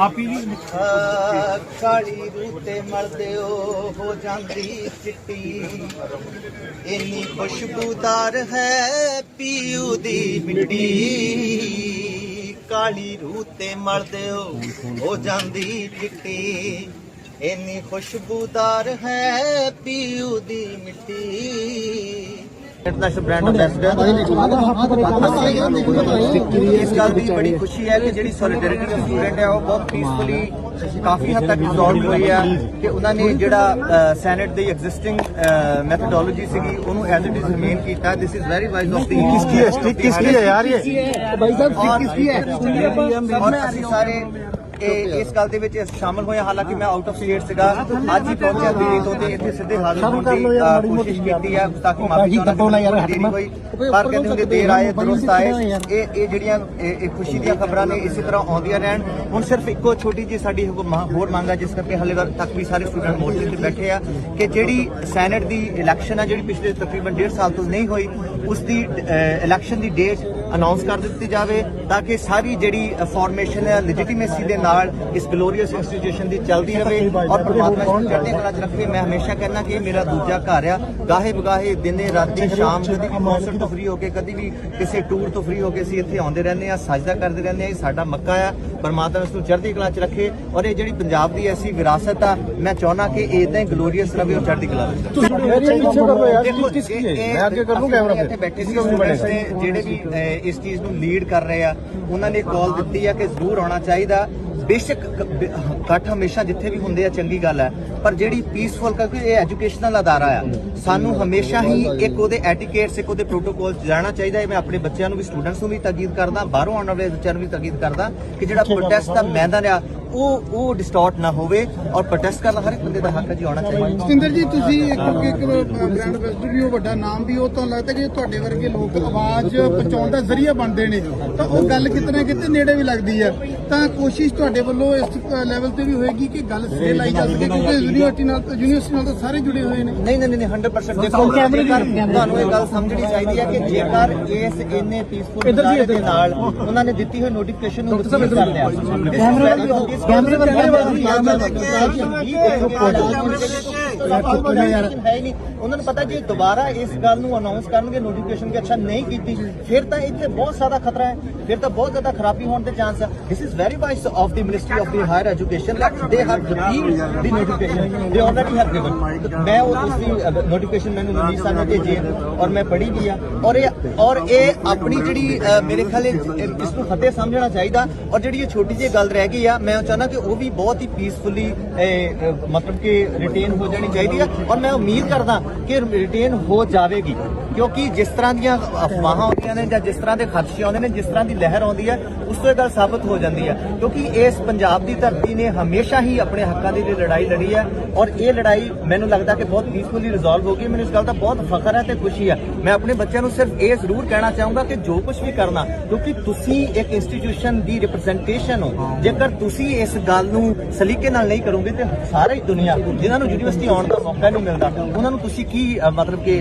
ਆਪ ਕਾਲੀ ਰੂਤੇ ਮਰਦਿਓ ਹੋ ਜਾਂਦੀ ਚਿੱਟੀ। ਇੰਨੀ ਖੁਸ਼ਬੂਦਾਰ ਹੈ ਪੀਊ ਦੀ ਮਿੱਟੀ। ਕਾਲੀ ਰੂਤੇ ਮਰਦੇ ਹੋ ਜਾਂਦੀ ਚਿੱਟੀ। ਇੰਨੀ ਖੁਸ਼ਬੂਦਾਰ ਹੈ ਪੀਊ ਦੀ ਮਿੱਟੀ। ਇੰਟਰਨੈਸ਼ਨਲ ਬ੍ਰਾਂਡ ਐਂਬੈਸਡਰ ਇਸ ਗੱਲ ਦੀ ਬੜੀ ਖੁਸ਼ੀ ਹੈ ਕਿ ਜਿਹੜੀ ਸੋਲਿਡੈਰਿਟੀ ਦੀ ਸਟੂਡੈਂਟ ਹੈ ਉਹ ਬਹੁਤ ਪੀਸਫੁਲੀ ਕਾਫੀ ਹੱਦ ਤੱਕ ਰਿਜ਼ੋਲਵ ਹੋਈ ਹੈ ਕਿ ਉਹਨਾਂ ਨੇ ਜਿਹੜਾ ਸੈਨੇਟ ਦੀ ਐਗਜ਼ਿਸਟਿੰਗ ਮੈਥਡੋਲੋਜੀ ਸੀਗੀ ਉਹਨੂੰ ਐਜ਼ ਇਟ ਇਜ਼ ਰਿਮੇਨ ਕੀਤਾ। This is very wise of the ਕਿਸ ਕੀ ਹੈ? ਸਟਿਕ ਕਿਸ ਕੀ ਹੈ ਯਾਰ ਇਹ? ਭਾਈ ਸਾਹਿਬ ਸਟਿਕ ਕਿਸ ਕੀ ਹੈ ਔਰ ਅਸੀਂ ਸਾਰੇ ਇਸ ਗੱਲ ਦੇ ਵਿੱਚ ਸ਼ਾਮਲ ਹੋਏ ਹਾਂ। ਹਾਲਾਂਕਿ ਮੈਂ ਆਊਟ ਆਫ ਸਟੇਟ ਸੀਗਾ। ਅੱਜ ਹੀ ਪਹੁੰਚਿਆ ਦਿੱਲੀ ਤੋਂ ਤੇ ਇੱਥੇ ਸਿੱਧੇ ਹਾਜ਼ਰ ਹੋਣ ਦੀ ਕੋਸ਼ਿਸ਼ ਕੀਤੀ ਹੈ ਤਾਂ ਕਿ ਮਾਫੀ ਚਾਹੁੰਦਾ ਕਿ ਦੇਰੀ ਹੋਈ। ਪਰ ਕਹਿੰਦੇ ਹੁੰਦੇ ਦੇਰ ਆਏ ਦਰੁਸਤ ਆਏ। ਇਹ ਇਹ ਜਿਹੜੀਆਂ ਇਹ ਖੁਸ਼ੀ ਦੀਆਂ ਖਬਰਾਂ ਨੇ ਇਸੇ ਤਰ੍ਹਾਂ ਆਉਂਦੀਆਂ ਰਹਿਣ। ਹੁਣ ਸਿਰਫ ਇੱਕੋ ਛੋਟੀ ਜੀ ਸਾਡੀ ਹੋਰ ਮੰਗ ਹੈ ਜਿਸ ਕਰਕੇ ਹਲੇ ਤੱਕ ਵੀ ਸਾਰੇ ਸਟੂਡੈਂਟ ਮੋਰਚੇ ਤੇ ਬੈਠੇ ਆ ਕਿ ਜਿਹੜੀ ਸੈਨੇਟ ਦੀ ਇਲੈਕਸ਼ਨ ਆ ਜਿਹੜੀ ਪਿਛਲੇ ਤਕਰੀਬਨ 1.5 ਸਾਲ ਤੋਂ ਨਹੀਂ ਹੋਈ ਉਸ ਦੀ ਇਲੈਕਸ਼ਨ ਦੀ ਡੇਟ ਅਨਾਉਂਸ ਕਰ ਦਿੱਤੀ ਜਾਵੇ ਤਾਂ ਕਿ ਸਾਰੀ ਜਿਹੜੀ ਫਾਰਮੇਸ਼ਨ ਹੈ ਲੈਜੀਟੀਮੇਸੀ ਦੇ ਨਾਲ ਇਸ ਗਲੋਰੀਅਸ ਇੰਸਟੀਟਿਊਸ਼ਨ ਦੀ ਚੱਲਦੀ ਰਹੇ ਔਰ ਪ੍ਰਮਾਤਮਾ ਇਸ ਚੜ੍ਹਦੀ ਕਲਾ ਚ ਰੱਖੇ। ਮੈਂ ਹਮੇਸ਼ਾ ਕਹਿੰਦਾ ਕਿ ਮੇਰਾ ਦੂਜਾ ਘਰ ਆ। ਗਾਹੇ ਬਗਾਹੇ ਦਿਨੇ ਰਾਤੀ ਸ਼ਾਮ ਕਦੀ ਵੀ ਮੌਸਮ ਤੋਂ ਫ੍ਰੀ ਹੋ ਕੇ ਕਦੀ ਵੀ ਕਿਸੇ ਟੂਰ ਤੋਂ ਫ੍ਰੀ ਹੋ ਕੇ ਅਸੀਂ ਇੱਥੇ ਆਉਂਦੇ ਰਹਿੰਦੇ ਆ ਸਾਜਦਾ ਕਰਦੇ ਰਹਿੰਦੇ ਆ ਇਹ ਸਾਡਾ ਮੱਕਾ ਆ। ਪਰਮਾਤਮਾ ਇਸ ਨੂੰ ਚੜ੍ਹਦੀ ਕਲਾ ਚ ਰੱਖੇ ਔਰ ਇਹ ਜਿਹੜੀ ਪੰਜਾਬ ਦੀ ਐਸੀ ਵਿਰਾਸਤ ਆ ਮੈਂ ਚਾਹਨਾ ਕਿ ਇਦਾਂ ਹੀ ਗਲੋਰੀਅਸ ਰਵੇ ਔਰ ਚੜ੍ਹਦੀ ਕਲਾ ਵਿੱਚ ਤੁਸੀਂ ਪਿੱਛੇ ਕਰੋ ਯਾਰ ਕਿਸ ਕੀ ਮੈਂ ਅੱਗੇ ਕਰ ਲੂੰ ਕੈਮਰਾ ਫਿਰ ਬੈਠੇ ਸੀ ਜਿਹੜੇ ਵੀ ਇਸ ਚੀਜ਼ ਨੂੰ ਲੀਡ ਕਰ ਰਹੇ ਆ। ਉਹਨਾਂ ਨੇ ਕਾਲ ਦਿੱਤੀ ਆ ਕਿ ਜ਼ਰੂਰ ਆਉਣਾ ਚਾਹੀਦਾ। ਬੇਸ਼ੱਕ ਇਕੱਠ ਹਮੇਸ਼ਾ ਜਿੱਥੇ ਵੀ ਹੁੰਦੇ ਆ ਚੰਗੀ ਗੱਲ ਹੈ ਪਰ ਜਿਹੜੀ ਪੀਸਫੁਲ ਕਿਉਂਕਿ ਇਹ ਐਜੂਕੇਸ਼ਨਲ ਅਦਾਰਾ ਆ। ਸਾਨੂੰ ਹਮੇਸ਼ਾ ਹੀ ਇੱਕ ਉਹਦੇ ਐਟੀਕੇਟਸ ਇੱਕ ਉਹਦੇ ਪ੍ਰੋਟੋਕੋਲ ਜਾਣਾ ਚਾਹੀਦਾ। ਹੈ ਮੈਂ ਆਪਣੇ ਬੱਚਿਆਂ ਨੂੰ ਵੀ ਸਟੂਡੈਂਟਸ ਨੂੰ ਵੀ ਤਾਕੀਦ ਕਰਦਾ। ਬਾਹਰੋਂ ਆਉਣ ਵਾਲੇ ਬੱਚਿਆਂ ਨੂੰ ਵੀ ਤਾਕੀਦ ਕਰਦਾ ਕਿ ਜਿਹੜਾ ਪ੍ਰੋਟੈਸਟ ਦਾ ਮੈਦਾਨ ਆ ਉਹ ਉਹ ਡਿਸਟੋਰਟ ਨਾ ਹੋਵੇ ਔਰ ਪ੍ਰੋਟੈਸਟ ਕਰਨ ਦਾ ਹਰ ਇੱਕ ਬੰਦੇ ਦਾ ਹੱਕ ਹੈ ਜੀ ਆਉਣਾ ਚਾਹੀਦਾ। ਸਤਿੰਦਰ ਜੀ ਤੁਸੀਂ ਇੱਕ ਇੱਕ ਬ੍ਰਾਂਡ ਐਂਬੈਸਡਰ ਵੀ ਹੋ ਵੱਡਾ ਨਾਮ ਵੀ ਉਹ ਤਾਂ ਲੱਗਦਾ ਕਿ ਤੁਹਾਡੇ ਵਰਗੇ ਲੋਕ ਆਵਾਜ਼ ਪਹੁੰਚਾਉਣ ਦਾ ਜ਼ਰੀਆ ਬਣਦੇ ਨੇ। ਤਾਂ ਉਹ ਗੱਲ ਕਿਤੇ ਨਾ ਕਿਤੇ ਨੇੜੇ ਵੀ ਲੱਗਦੀ ਹੈ। ਤਾਂ ਕੋਸ਼ਿਸ਼ ਤੁਹਾਡੇ ਵੱਲੋਂ ਇਸ ਲੈਵਲ ਤੇ ਵੀ ਹੋਏਗੀ ਕਿ ਗੱਲ ਸਿਰੇ ਲਾਈ ਜਾ ਸਕੇ ਕਿਉਂਕਿ ਯੂਨੀਵਰਸਿਟੀ ਨਾਲ ਯੂਨੀਵਰਸਿਟੀ ਨਾਲ ਤਾਂ ਸਾਰੇ ਜੁੜੇ ਹੋਏ ਨੇ। ਨਹੀਂ ਨਹੀਂ ਨਹੀਂ 100% ਦੇਖੋ ਜੇਕਰ ਤੁਹਾਨੂੰ ਇਹ ਗੱਲ ਸਮਝਣੀ ਚਾਹੀਦੀ ਹੈ ਕਿ ਜੇਕਰ ਇਸ ਇੰਨੇ ਪੀਸਫੁਲ ਇਦਾਰੇ ਦੇ ਨਾਲ ਉਹਨਾਂ ਨੇ ਦਿੱਤੀ ਹੋਈ ਨੋਟੀਫਿਕੇਸ਼ਨ ਨੂੰ ਕਰ ਲਿਆ। ਕੈਮਰੇ ਕੈਮਰੇ ਹੀ ਨਹੀਂ ਉਹਨਾਂ ਨੂੰ ਪਤਾ ਜੇ ਦੁਬਾਰਾ ਇਸ ਗੱਲ ਨੂੰ ਅਨਾਉਂਸ ਕਰਨਗੇ ਨੋਟੀਫਿਕੇਸ਼ਨ ਕਿ ਅੱਛਾ ਨਹੀਂ ਕੀਤੀ ਫਿਰ ਤਾਂ ਇੱਥੇ ਬਹੁਤ ਜ਼ਿਆਦਾ ਖਤਰਾ ਹੈ ਫਿਰ ਤਾਂ ਬਹੁਤ ਜ਼ਿਆਦਾ ਖਰਾਬੀ ਹੋਣ ਦੇ ਚਾਂਸ ਹੈ this is very wise of the ministry of the higher education that they have repealed the notification. They already have given. ਮੈਂ ਉਹ ਉਸ ਦੀ ਨੋਟੀਫਿਕੇਸ਼ਨ ਮੈਨੂੰ ਰਿਲੀਜ਼ ਸਾਨੂੰ ਭੇਜੀ ਹੈ ਔਰ ਮੈਂ ਪੜ੍ਹੀ ਵੀ ਆ ਔਰ ਇਹ ਔਰ ਇਹ ਆਪਣੀ ਜਿਹੜੀ ਮੇਰੇ ਖਿਆਲ ਇਸ ਨੂੰ ਫਤਿਹ ਸਮਝਣਾ ਚਾਹੀਦਾ ਔਰ ਜਿਹੜੀ ਇਹ ਛੋਟੀ ਜਿਹੀ ਗੱਲ ਰਹਿ ਗਈ ਆ ਮੈਂ ਚਾਹੁੰਦਾ ਕਿ ਉਹ ਵੀ ਬਹੁਤ ਹੀ ਪੀਸਫੁਲੀ ਮਤਲਬ ਕਿ ਰਿਟੇਨ ਹੋ ਜਾਣੀ ਚਾਹੀਦੀ ਆ ਔਰ ਮੈਂ ਉਮੀਦ ਕਰਦਾ ਕਿ ਰਿਟੇਨ ਹੋ ਜਾਵੇਗੀ ਕਿਉਂਕਿ ਜਿਸ ਤਰ੍ਹਾਂ ਦੀਆਂ ਅਫਵਾਹਾਂ ਆਉਂਦੀਆਂ ਨੇ ਜਾਂ ਜਿਸ ਤਰ੍ਹਾਂ ਦੇ ਖਰਚੇ ਆਉਂਦੇ ਨੇ ਜਿਸ ਤਰ੍ਹਾਂ ਦੀ ਲਹਿਰ ਆਉਂਦੀ ਹੈ ਉਸ ਤੋਂ ਇਹ ਗੱਲ ਸਾਬਤ ਹੋ ਜਾਂਦੀ ਹੈ। ਕਿਉਂਕਿ ਇਸ ਪੰਜਾਬ ਦੀ ਧਰਤੀ ਨੇ ਹਮੇਸ਼ਾ ਹੀ ਆਪਣੇ ਹੱਕਾਂ ਦੇ ਲੜਾਈ ਲੜੀ ਹੈ ਔਰ ਇਹ ਲੜਾਈ ਮੈਨੂੰ ਲੱਗਦਾ ਕਿ ਬਹੁਤ ਪੀਸਫੁਲੀ ਰਿਜ਼ੋਲਵ ਹੋ ਗਈ। ਮੈਨੂੰ ਇਸ ਗੱਲ ਦਾ ਬਹੁਤ ਫਖਰ ਹੈ ਤੇ ਖੁਸ਼ੀ ਹੈ। ਮੈਂ ਆਪਣੇ ਬੱਚਿਆਂ ਨੂੰ ਸਿਰਫ ਇਹ ਜ਼ਰੂਰ ਕਹਿਣਾ ਚਾਹੂੰਗਾ ਕਿ ਜੋ ਕੁਝ ਵੀ ਕਰਨਾ ਕਿਉਂਕਿ ਤੁਸੀਂ ਇੱਕ ਇੰਸਟੀਟਿਊਸ਼ਨ ਦੀ ਰਿਪਰੈਜ਼ੈਂਟੇਸ਼ਨ ਹੋ। ਜੇਕਰ ਤੁਸੀਂ ਇਸ ਗੱਲ ਨੂੰ ਸਲੀਕੇ ਨਾਲ ਨਹੀਂ ਕਰੋਗੇ ਤੇ ਸਾਰੀ ਦੁਨੀਆ ਜਿਨ੍ਹਾਂ ਨੂੰ ਯੂਨੀਵਰਸਿਟੀ ਆਉਣ ਦਾ ਮੌਕਾ ਨਹੀਂ ਮਿਲਦਾ ਉਹਨਾਂ ਨੂੰ ਤੁਸੀਂ ਕੀ ਮਤਲਬ ਕਿ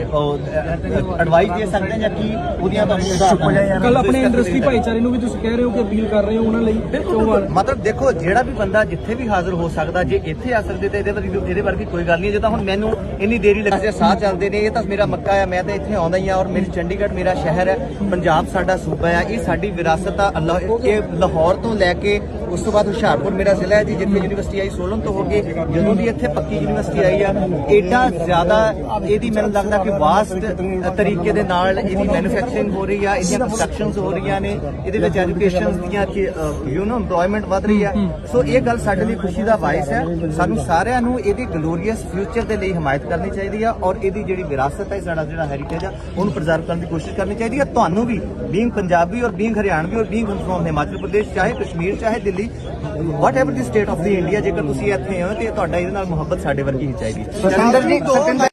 ਐਡਵਾਈਸ ਦੇ ਸਕਦੇ ਜਾਂ ਕੀ ਉਹਦੀਆਂ ਤੁਹਾਨੂੰ ਉਦਾਹਰਨਾਂ ਕੱਲ ਆਪਣੇ ਇੰਡਸਟਰੀ ਭਾਈਚਾਰੇ ਨੂੰ ਵੀ ਤੁਸੀਂ ਕਹਿ ਰਹੇ ਹੋ ਕਿ ਅਪੀਲ ਕਰ ਰਹੇ ਹੋ ਉਹਨਾਂ ਲਈ ਬਿਲਕੁਲ ਮਤਲਬ ਦੇਖੋ, ਜਿਹੜਾ ਵੀ ਬੰਦਾ ਜਿੱਥੇ ਵੀ ਹਾਜ਼ਰ ਹੋ ਸਕਦਾ, ਜੇ ਇੱਥੇ ਆ ਸਕਦੇ ਤੇ ਇਹਦੇ ਵਰਗੀ ਇਹਦੇ ਵਰਗੀ ਕੋਈ ਗੱਲ ਨਹੀਂ ਜੇ ਤਾਂ ਹੁਣ ਮੈਨੂੰ ਇੰਨੀ ਦੇਰੀ ਲੱਗਦੀ ਹੈ, ਸਾਹ ਚੱਲਦੇ ਨੇ, ਇਹ ਤਾਂ ਮੇਰਾ ਮੱਕਾ ਹੈ ਮੈਂ ਤਾਂ ਇੱਥੇ ਆਉਂਦਾ ਹੀ ਆ ਔਰ ਮੇਰੀ ਚੰਡੀਗੜ੍ਹ ਮੇਰਾ ਸ਼ਹਿਰ ਹੈ, ਪੰਜਾਬ ਸਾਡਾ ਸੂਬਾ ਹੈ ਇਹ ਸਾਡੀ ਵਿਰਾਸਤ ਆ, ਅੱਲਾ ਇਹ ਲਾਹੌਰ ਤੋਂ ਲੈ ਕੇ ਉਸ ਤੋਂ ਬਾਅਦ ਹੁਸ਼ਿਆਰਪੁਰ ਮੇਰਾ ਜ਼ਿਲ੍ਹਾ ਹੈ ਜੀ, ਜਿੱਥੇ ਯੂਨੀਵਰਸਿਟੀ ਆਈ ਸੋਲਨ ਤੋਂ ਹੋ ਕੇ, ਜਦੋਂ ਦੀ ਇੱਥੇ ਪੱਕੀ ਯੂਨੀਵਰਸਿਟੀ ਆਈ ਆ ਐਡਾ ਜ਼ਿਆਦਾ ਇਹਦੀ ਮੈਨੂੰ ਲੱਗਦਾ ਕਿ ਵਾਸਟ ਤਰੀਕੇ ਦੇ ਨਾਲ ਇਹਦੀ ਮੈਨੂਫੈਕਚਰਿੰਗ ਹੋ ਰਹੀ ਆ, ਇਹਦੀਆਂ ਕੰਸਟਰਕਸ਼ਨਸ ਹੋ ਰਹੀਆਂ ਨੇ ਇਹਦੇ ਵਿੱਚ ਐਜੂਕੇਸ਼ਨ ਦੀਆਂ ਯੂ نو ਏਮਪਲੋਇਮੈਂਟ ਵਧ ਰਹੀ ਹੈ। ਸੋ ਇਹ ਗੱਲ ਸਾਡੇ ਲਈ ਖੁਸ਼ੀ ਦਾ ਵਾਇਸ ਹੈ। ਸਾਨੂੰ ਸਾਰਿਆਂ ਨੂੰ ਇਹਦੇ ਗਲੋਰੀਅਸ ਫਿਊਚਰ ਦੇ ਲਈ ਹਮਾਇਤ ਕਰਨੀ ਚਾਹੀਦੀ ਆ ਔਰ ਇਹਦੀ ਜਿਹੜੀ ਵਿਰਾਸਤ ਹੈ ਸਾਡਾ ਜਿਹੜਾ ਹੈਰੀਟੇਜ ਆ ਉਹਨੂੰ ਪ੍ਰੀਜ਼ਰਵ ਕਰਨ ਦੀ ਕੋਸ਼ਿਸ਼ ਕਰਨੀ ਚਾਹੀਦੀ ਆ ਤੁਹਾਨੂੰ ਵੀ ਬੀਇੰਗ ਪੰਜਾਬੀ ਔਰ ਬੀਇੰਗ ਹਰਿਆਣਵੀ ਔਰ ਬੀਇੰਗ ਫਰੋਮ ਹਿਮਾਚਲ ਪ੍ਰਦੇਸ਼ ਚਾਹੇ ਕਸ਼ਮੀਰ ਚਾਹੇ Delhi whatever the state of the India ਜੇਕਰ ਤੁਸੀਂ ਇੱਥੇ ਹੋ ਤੇ ਤੁਹਾਡਾ ਇਹਦੇ ਨਾਲ ਮੁਹੱਬਤ ਸਾਡੇ ਵਰਗੀ ਹੀ ਚਾਹੀਦੀ ਸਤਿੰਦਰ ਜੀ ਸਤਿੰਦਰ